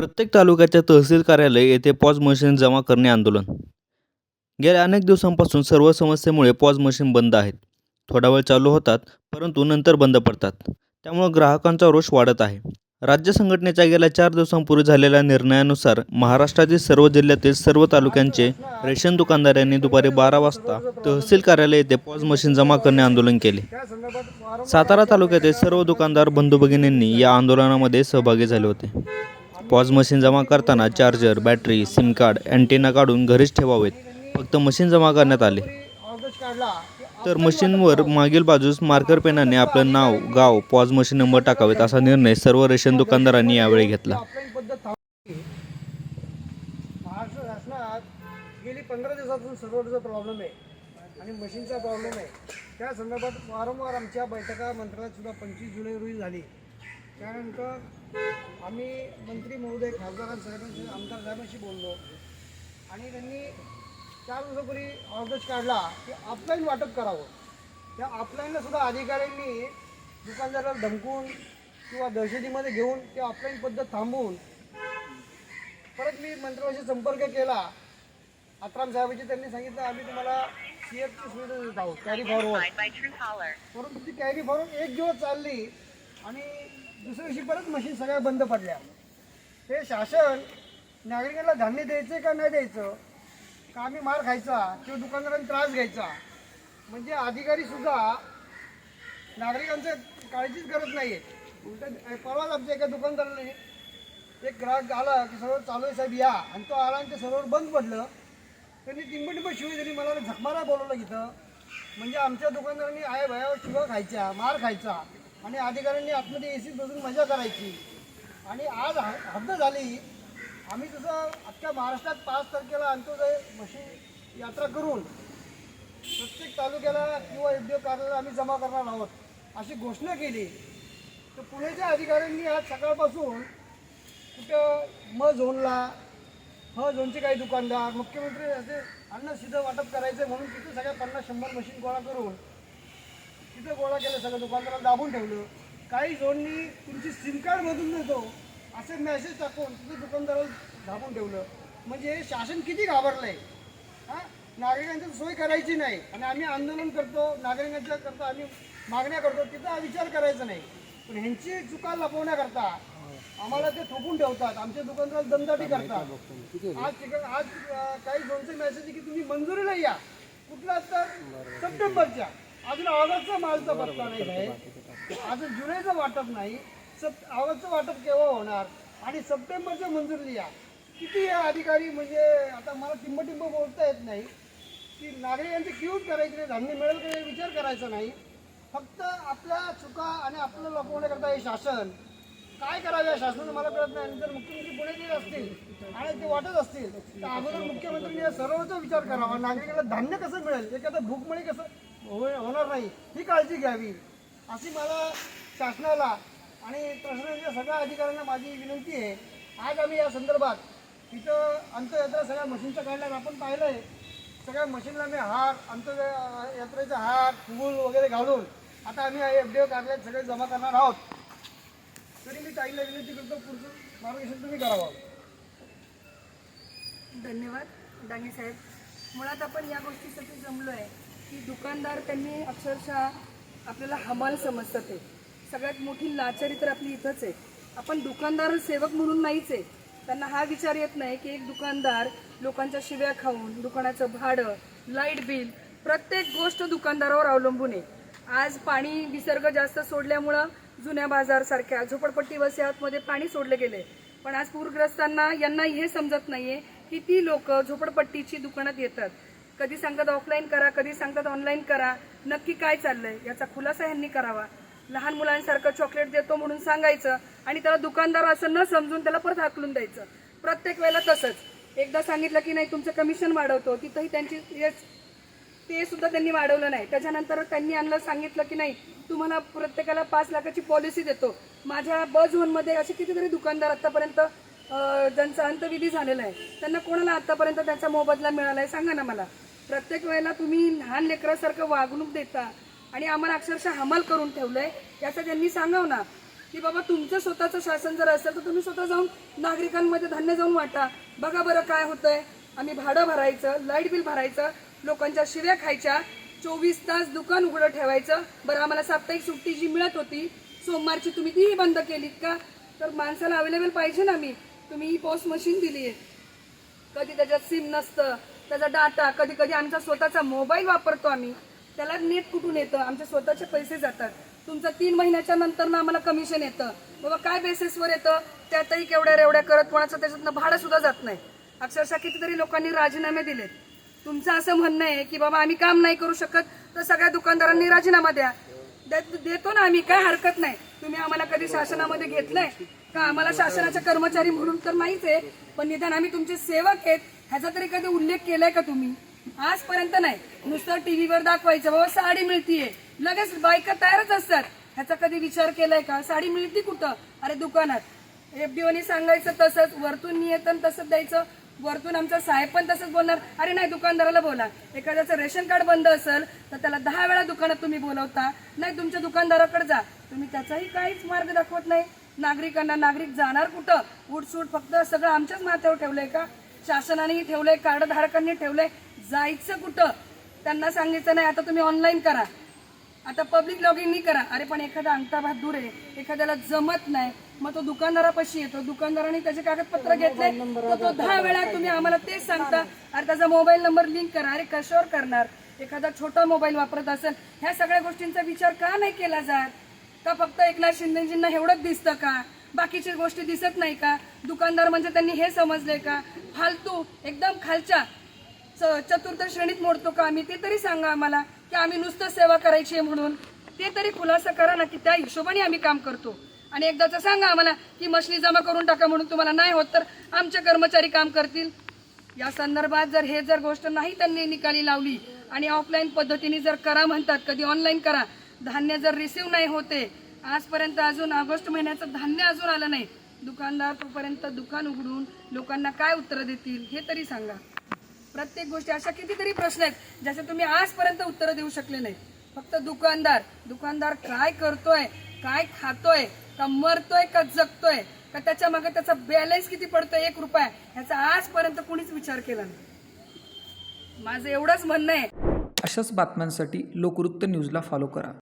प्रत्येक तालुक्याच्या तहसील कार्यालय येथे पॉज मशीन जमा करणे आंदोलन. गेल्या अनेक दिवसांपासून सर्व समस्येमुळे पॉज मशीन बंद आहेत. थोडा वेळ चालू होतात परंतु नंतर बंद पडतात. त्यामुळे ग्राहकांचा रोष वाढत आहे. राज्य संघटनेच्या गेल्या चार दिवसांपूर्वी झालेल्या निर्णयानुसार महाराष्ट्रातील सर्व जिल्ह्यातील सर्व तालुक्यांचे रेशन दुकानदार यांनी दुपारी बारा वाजता तहसील कार्यालय येथे पॉज मशीन जमा करणे आंदोलन केले. सातारा तालुक्यातील सर्व दुकानदार बंधू भगिनींनी या आंदोलनामध्ये सहभागी झाले होते. पॉज मशीन जमा करताना charger battery SIM card antenna काढून घरीच ठेवावेत. फक्त मशीन जमा करण्यात आले. तर मशीनवर मागील बाजूस मार्कर पेनाने आपलं नाव गाव पॉज मशीन नंबर टाकावेत असा निर्णय सर्व रेशन दुकानदारांनी यावेळी घेतला. महाराष्ट्र शासनात गेली पंधरा दिवसातून सर्व्हरचा प्रॉब्लेम आहे. आणि मशीनचा प्रॉब्लेम आहे. त्या संदर्भात वारंवार आमच्या बैठका मंत्रालयात सुद्धा पंचवीस जुलै रोजी झाली. त्यानंतर आम्ही मंत्री महोदय खासदारांसाहेबांशी आमदार साहेबांशी बोललो. आणि त्यांनी चार दिवसापूर्वी ऑर्डर्स काढला की ऑफलाईन वाटप करावं. त्या ऑफलाईनला सुद्धा अधिकाऱ्यांनी दुकानदाराला धमकून किंवा दहशतीमध्ये घेऊन ते ऑफलाईन पद्धत थांबवून परत मी मंत्र्याशी संपर्क केला. आत्राम साहेबांची त्यांनी सांगितलं आम्ही तुम्हाला सी एफची सुविधा देत आहोत कॅरी फॉरवर्ड. परंतु ती कॅरी फॉरवर्ड एक दिवस चालली. आणि दुसऱ्या दिवशी परत मशीन सगळ्या बंद पडल्या. हे शासन नागरिकांना धान्य द्यायचं का नाही द्यायचं? का आम्ही मार खायचा किंवा दुकानदारांना त्रास घ्यायचा? म्हणजे अधिकारीसुद्धा नागरिकांचं काळजीच करत नाही आहे उलट परवाच आमच्या एका दुकानदाराने एक ग्राहक आला की सर्व चालू आहे साहेब या. आणि तो आला आणि ते सर्व बंद पडलं. त्यांनी टिंब टिंब शिवाय दिली. मला झकमारा बोलवलं इथं. म्हणजे आमच्या दुकानदारांनी आय भयावर शिवा खायच्या मार खायचा. आणि अधिकाऱ्यांनी आतमध्ये ए सी बसून मजा करायची. आणि आज हद्द झाली. आम्ही जसं अख्ख्या महाराष्ट्रात पाच तारखेला अंत्योदय मशी यात्रा करून प्रत्येक तालुक्याला किंवा एफ डी कार्यालयाला आम्ही जमा करणार आहोत अशी घोषणा केली. तर पुण्याच्या अधिकाऱ्यांनी आज सकाळपासून कुठं म झोनला ह झोनचे काही दुकानदार मुख्यमंत्री असे अन्न सिद्ध वाटप करायचं म्हणून तिथे सगळ्या पन्नास शंभर मशीन गोळा करून तिथं गोळा केलं सगळं दुकानदाराला दाबून ठेवलं. काही झोननी तुमची सिम कार्ड मधून देतो असे मेसेज टाकून तिथे दुकानदाराला दाबून ठेवलं. म्हणजे हे शासन किती घाबरलं आहे हां? नागरिकांची सोय करायची नाही. आणि आम्ही आंदोलन करतो नागरिकांच्या करता आम्ही मागण्या करतो तिथं विचार करायचा नाही. पण ह्यांची चुका लपवण्याकरता आम्हाला ते थोपून ठेवतात. आमच्या दुकानदाराला दमदाटी करतात. आज तिकडे आज काही दोनशे मेसेज की तुम्ही मंजुरीला या. कुठला तर सप्टेंबरच्या. अजून ऑगस्टचा मालचा पत्ता नाही आहे अजून जुलैचं वाटप नाही. सप ऑगस्टचं वाटप केव्हा होणार? आणि सप्टेंबरचं मंजुरी या किती हे अधिकारी म्हणजे आता मला टिंबटिंब बोलता येत नाही. की नागरिकांची क्यूज करायचे नाही धान्य मिळेल का विचार करायचा नाही. फक्त आपल्या चुका आणि आपलं लपवण्याकरता हे शासन. काय करावे या शासनानं मला कळत नाही. आणि जर मुख्यमंत्री पुढे येत असतील आणि ते वाटत असतील तर अगोदर मुख्यमंत्र्यांनी या सर्वचा विचार करावा. नागरिकांना धान्य कसं मिळेल? एखादं भूकमळी कसं होणार नाही. ही काळजी घ्यावी. अशी मला शासनाला आणि प्रशासनाच्या सगळ्या अधिकाऱ्यांना माझी विनंती आहे. आज आम्ही या संदर्भात इथं अंत्ययात्रा सगळ्या मशीनच्या काढल्यात. आपण पाहिलं आहे सगळ्या मशीनला मी हार अंत्य यात्रेचा हार फूल वगैरे घालून आता आम्ही एफ डी ओ कार्यालयात सगळे जमा करणार आहोत. तरी मी ताईला विनंती करतो पुढचं मार्गदर्शन तुम्ही करावं. धन्यवाद डांगे साहेब. मुळात आपण या गोष्टीसाठी जमलो आहे की दुकानदार त्यांनी अक्षरशः आपल्याला हमाल समजतात ते. सगळ्यात मोठी लाचारी तर आपली इथंच आहे. आपण दुकानदार सेवक म्हणून नाहीच आहे. त्यांना हा विचार येत नाही की एक दुकानदार लोकांच्या शिव्या खाऊन दुकानाचं भाडं लाइट बिल प्रत्येक गोष्ट दुकानदारावर अवलंबून आहे. आज पाणी विसर्ग जास्त सोडल्यामुळं जुन्या बाजारसारख्या झोपडपट्टी वसाहतमध्ये पाणी सोडलं गेले पण आज पूरग्रस्तांना यांना हे समजत नाहीये की ती लोक झोपडपट्टीची दुकानात येतात. कधी सांगतात ऑफलाईन करा कधी सांगतात ऑनलाईन करा. नक्की काय चाललंय? याचा खुलासा ह्यांनी करावा. लहान मुलांसारखं चॉकलेट देतो म्हणून सांगायचं आणि त्याला दुकानदार असं न समजून त्याला परत हाकलून द्यायचं. प्रत्येक वेळेला तसंच. एकदा सांगितलं की नाही तुमचं कमिशन वाढवतो. तिथंही त्यांची येस ते सुद्धा त्यांनी वाढवलं नाही. त्याच्यानंतर त्यांनी आणलं सांगितलं की नाही तुम्हाला प्रत्येकाला पाच लाखाची पॉलिसी देतो. माझ्या ब झोनमध्ये असे कितीतरी दुकानदार आत्तापर्यंत ज्यांचा अंतविधी झालेला आहे त्यांना कोणाला आत्तापर्यंत त्याचा मोबदला मिळाला आहे सांगा ना मला. प्रत्येक वेळेला तुम्ही लहान लेकरासारखं वागणूक देता आणि आम्हाला अक्षरशः हमाल करून ठेवलंय. याचं त्यांनी सांगाव ना. की बाबा तुमचं स्वतःचं शासन जर असेल तर तुम्ही स्वतः जाऊन नागरिकांमध्ये धान्य जाऊन वाटा. बघा बरं काय होतंय. आम्ही भाडं भरायचं लाइट बिल भरायचं लोकांच्या शिव्या खायच्या चोवीस तास दुकान उघडं ठेवायचं. बरं आम्हाला साप्ताहिक सुट्टी जी मिळत होती सोमवारची तुम्ही तीही बंद केलीत का? तर माणसाला अवेलेबल पाहिजे ना मी. तुम्ही ही पॉस मशीन दिली आहे कधी त्याच्यात सिम नसतं त्याचा डाटा कधी कधी आमचा स्वतःचा मोबाईल वापरतो आम्ही. त्याला नेट कुठून येतं? आमचे स्वतःचे पैसे जातात. तुमचं तीन महिन्याच्या नंतर ना आम्हाला कमिशन येतं. बाबा काय बेसिसवर येतं? त्यातही केवढ्या रेवड्या करत कोणाचं त्याच्यातनं भाडं सुद्धा जात नाही. अक्षरशः कितीतरी लोकांनी राजीनामे दिलेत. तुमचं असं म्हणणं आहे की बाबा आम्ही काम नाही करू शकत तर सगळ्या दुकानदारांनी राजीनामा द्या. देतो ना आम्ही काय हरकत नाही. तुम्ही आम्हाला कधी शासनामध्ये घेतलंय का आम्हाला शासनाचे कर्मचारी म्हणून तर नाहीच आहे. पण निदान आम्ही तुमचे सेवक आहेत. ह्याचा तरी कधी उल्लेख केलाय का तुम्ही? आजपर्यंत नाही. नुसतं टीव्हीवर दाखवायचं बाबा साडी मिळतीये. लगेच बायका तयारच असतात. ह्याचा कधी विचार केलाय का? साडी मिळती कुठं? अरे दुकानात. एफडीओनी सांगायचं तसंच वरतून नियतन तसंच द्यायचं. वरतून आमचा साहेब पण तसंच बोलणार. अरे नाही दुकानदाराला बोला. एखाद्याचं रेशन कार्ड बंद असेल तर त्याला दहा वेळा दुकानात तुम्ही बोलवता. नाही तुमच्या दुकानदाराकडे जा. तुम्ही त्याचाही काहीच मार्ग दाखवत नाही. नागरिकांना नागरिक जाणार कुठं? उठसूट फक्त सगळं आमच्याच माथ्यावर ठेवलंय का? शासनानेही ठेवलंय कार्ड धारकांनी ठेवलंय. जायचं कुठं? त्यांना सांगितलं नाही. आता तुम्ही ऑनलाईन करा. आता पब्लिक लॉगिन नाही करा. अरे पण एखादा अंगठा दूर आहे. एखाद्याला जमत नाही. मग तो दुकानदारापाशी येतो. दुकानदाराने त्याचे कागदपत्र घेतले. तर तो दहा वेळा तुम्ही आम्हाला तेच सांगता. अरे त्याचा मोबाईल नंबर लिंक करा. अरे कशावर करणार? एखादा छोटा मोबाईल वापरत असेल. ह्या सगळ्या गोष्टींचा विचार का नाही केला जात? का फक्त एकनाथ शिंदेजींना एवढंच दिसतं का? बाकीच्या गोष्टी दिसत नाही का? दुकानदार म्हणजे त्यांनी हे समजले का? फालतू एकदम खालच्या च- चतुर्थ श्रेणीत मोडतो का आम्ही? ते तरी सांगा आम्हाला की आम्ही नुसतं सेवा करायची आहे म्हणून. ते तरी खुलासा करा ना की त्या हिशोबाने आम्ही काम करतो. आणि एकदाचं सांगा आम्हाला की मशनी जमा करून टाका म्हणून तुम्हाला नाही होत तर आमचे कर्मचारी काम करतील. या संदर्भात जर हे जर गोष्ट नाही त्यांनी निकाली लावली आणि ऑफलाईन पद्धतीने जर करा म्हणतात कधी ऑनलाईन करा धान्य जर रिसिव्ह नाही होते आजपर्यंत अजून ऑगस्ट महिन्याचं धान्य अजून आलं नाही. दुकानदार तोपर्यंत दुकान उघडून लोकांना काय उत्तरं देतील हे तरी सांगा. प्रत्येक गोष्टी अशा कितीतरी प्रश्न आहेत ज्याचे तुम्ही आजपर्यंत उत्तरं देऊ शकले नाही फक्त दुकानदार दुकानदार काय करतोय काय खातोय का मरतोय का जगतोय का त्याच्यामागे त्याचा बॅलन्स किती पडतोय एक रुपया ह्याचा आजपर्यंत कोणीच विचार केला नाही. माझं एवढंच म्हणणं आहे. अशाच बातम्यांसाठी लोकवृत्त न्यूजला फॉलो करा.